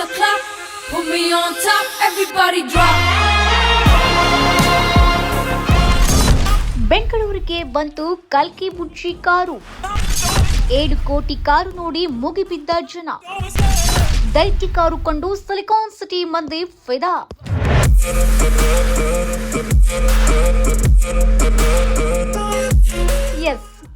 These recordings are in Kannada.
the clock. Put me on top, everybody drop. ಬೆಂಗಳೂರಿಗೆ ಬಂತು ಕಲ್ಕಿ ಬುಜ್ಜಿ ಕಾರು ಏಳು ಕೋಟಿ ಕಾರು ನೋಡಿ ಮುಗಿಬಿದ್ದ ಜನ ದೈತ್ಯ ಕಾರು ಕಂಡು ಸಿಲಿಕಾನ್ ಸಿಟಿ ಮಂದಿ ಫಿದಾ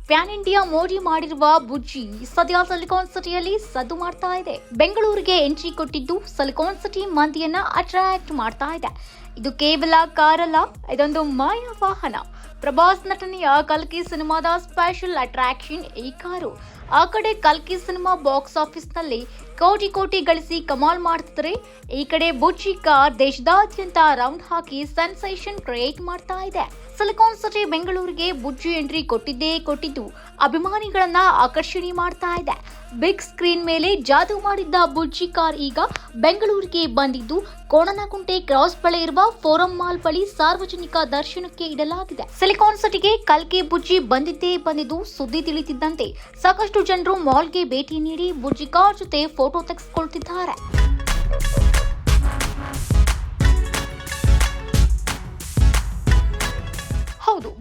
ಪ್ಯಾನ್ ಇಂಡಿಯಾ ಮೋಡಿ ಮಾಡಿರುವ ಬುಜ್ಜಿ ಸದ್ಯ ಸಿಲಿಕಾನ್ ಸಿಟಿಯಲ್ಲಿ ಸದ್ದು ಮಾಡ್ತಾ ಇದೆ. ಬೆಂಗಳೂರಿಗೆ ಎಂಟ್ರಿ ಕೊಟ್ಟಿದ್ದು ಸಿಲಿಕಾನ್ ಸಿಟಿ ಮಂದಿಯನ್ನ ಅಟ್ರಾಕ್ಟ್ ಮಾಡ್ತಾ ಇದೆ. ಇದು ಕೇವಲ ಕಾರಲ್ಲ, ಇದೊಂದು ಮಾಯಾ ವಾಹನ. ಪ್ರಭಾಸ್ ನಟನೆಯ ಕಲ್ಕಿ ಸಿನಿಮಾದ ಸ್ಪೆಷಲ್ ಅಟ್ರಾಕ್ಷನ್ ಈ ಕಾರು. ಆ ಕಡೆ ಕಲ್ಕಿ ಸಿನಿಮಾ ಬಾಕ್ಸ್ ಆಫೀಸ್ನಲ್ಲಿ ಕೋಟಿ ಕೋಟಿ ಗಳಿಸಿ ಕಮಾಲ್ ಮಾಡ್ತಿದ್ರೆ, ಈ ಕಡೆ ಬುಚ್ಚಿ ಕಾರ್ ದೇಶದಾದ್ಯಂತ ರೌಂಡ್ ಹಾಕಿ ಸೆನ್ಸೇಷನ್ ಕ್ರಿಯೇಟ್ ಮಾಡ್ತಾ ಇದೆ. ಸಿಲಿಕಾನ್ ಸಿಟಿ ಬೆಂಗಳೂರಿಗೆ ಬುಜ್ಜಿ ಎಂಟ್ರಿ ಕೊಟ್ಟಿದ್ದೇ ಕೊಟ್ಟಿದ್ದು, ಅಭಿಮಾನಿಗಳನ್ನ ಆಕರ್ಷಣೆ ಮಾಡ್ತಾ ಇದೆ. ಬಿಗ್ ಸ್ಕ್ರೀನ್ ಮೇಲೆ ಜಾದು ಮಾಡಿದ್ದ ಬುಜ್ಜಿ ಕಾರ್ ಈಗ ಬೆಂಗಳೂರಿಗೆ ಬಂದಿದ್ದು ಕೋಣನಕುಂಟೆ ಕ್ರಾಸ್ ಬಳಿ ಇರುವ ಫೋರಂ ಮಾಲ್ ಬಳಿ ಸಾರ್ವಜನಿಕ ದರ್ಶನಕ್ಕೆ ಇಡಲಾಗಿದೆ. ಸಿಲಿಕಾನ್ ಸಿಟಿಗೆ ಕಲ್ಕಿ ಬುಜ್ಜಿ ಬಂದಿದ್ದೇ ಬಂದಿದ್ದು ಸುದ್ದಿ ತಿಳಿತಿದ್ದಂತೆ ಸಾಕಷ್ಟು ಜನರು ಮಾಲ್ಗೆ ಭೇಟಿ ನೀಡಿ ಬುಜ್ಜಿ ಕಾರ್ ಜೊತೆ ಫೋಟೋ ತೆಗೆಸಿಕೊಳ್ತಿದ್ದಾರೆ.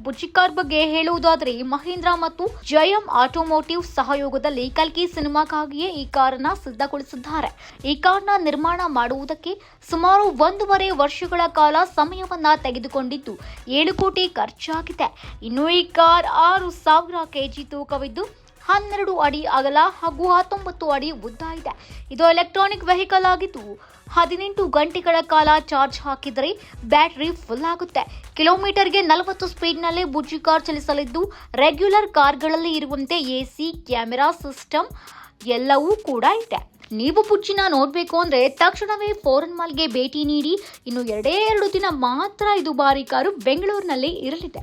ಬುಜ್ಜಿ ಕಾರ್ ಬಗ್ಗೆ ಹೇಳುವುದಾದರೆ, ಮಹೀಂದ್ರ ಮತ್ತು ಜಯಂ ಆಟೋಮೋಟಿವ್ ಸಹಯೋಗದಲ್ಲಿ ಕಲ್ಕಿ ಸಿನಿಮಾಕ್ಕಾಗಿಯೇ ಈ ಕಾರನ್ನ ಸಿದ್ಧಗೊಳಿಸಿದ್ದಾರೆ. ಈ ಕಾರ್ನ ನಿರ್ಮಾಣ ಮಾಡುವುದಕ್ಕೆ ಸುಮಾರು ಒಂದೂವರೆ ವರ್ಷಗಳ ಕಾಲ ಸಮಯವನ್ನ ತೆಗೆದುಕೊಂಡಿದ್ದು, ಏಳು ಕೋಟಿ ಖರ್ಚಾಗಿದೆ. ಇನ್ನು ಈ ಕಾರ್ ಆರು ಸಾವಿರ ಕೆಜಿ ತೂಕವಿದ್ದು ಹನ್ನೆರಡು ಅಡಿ ಅಗಲ ಹಾಗೂ ಹತ್ತೊಂಬತ್ತು ಅಡಿ ಉದ್ದ ಇದೆ. ಇದು ಎಲೆಕ್ಟ್ರಾನಿಕ್ ವೆಹಿಕಲ್ ಆಗಿದ್ದು, ಹದಿನೆಂಟು ಗಂಟೆಗಳ ಕಾಲ ಚಾರ್ಜ್ ಹಾಕಿದರೆ ಬ್ಯಾಟರಿ ಫುಲ್ ಆಗುತ್ತೆ. ಕಿಲೋಮೀಟರ್ಗೆ ನಲವತ್ತು ಸ್ಪೀಡ್ನಲ್ಲೇ ಬುಜ್ಜಿ ಕಾರ್ ಚಲಿಸಲಿದ್ದು ರೆಗ್ಯುಲರ್ ಕಾರ್ಗಳಲ್ಲಿ ಇರುವಂತೆ ಎಸಿ, ಕ್ಯಾಮೆರಾ ಸಿಸ್ಟಮ್ ಎಲ್ಲವೂ ಕೂಡ ಇದೆ. ನೀವು ಬುಜ್ಜಿನ ನೋಡಬೇಕು ಅಂದ್ರೆ ತಕ್ಷಣವೇ ಫೋರನ್ ಮಾಲ್ಗೆ ಭೇಟಿ ನೀಡಿ, ಇನ್ನು ಎರಡೇ ಎರಡು ದಿನ ಮಾತ್ರ ಇದು ಬಾರಿ ಕಾರು ಬೆಂಗಳೂರಿನಲ್ಲಿ ಇರಲಿದೆ.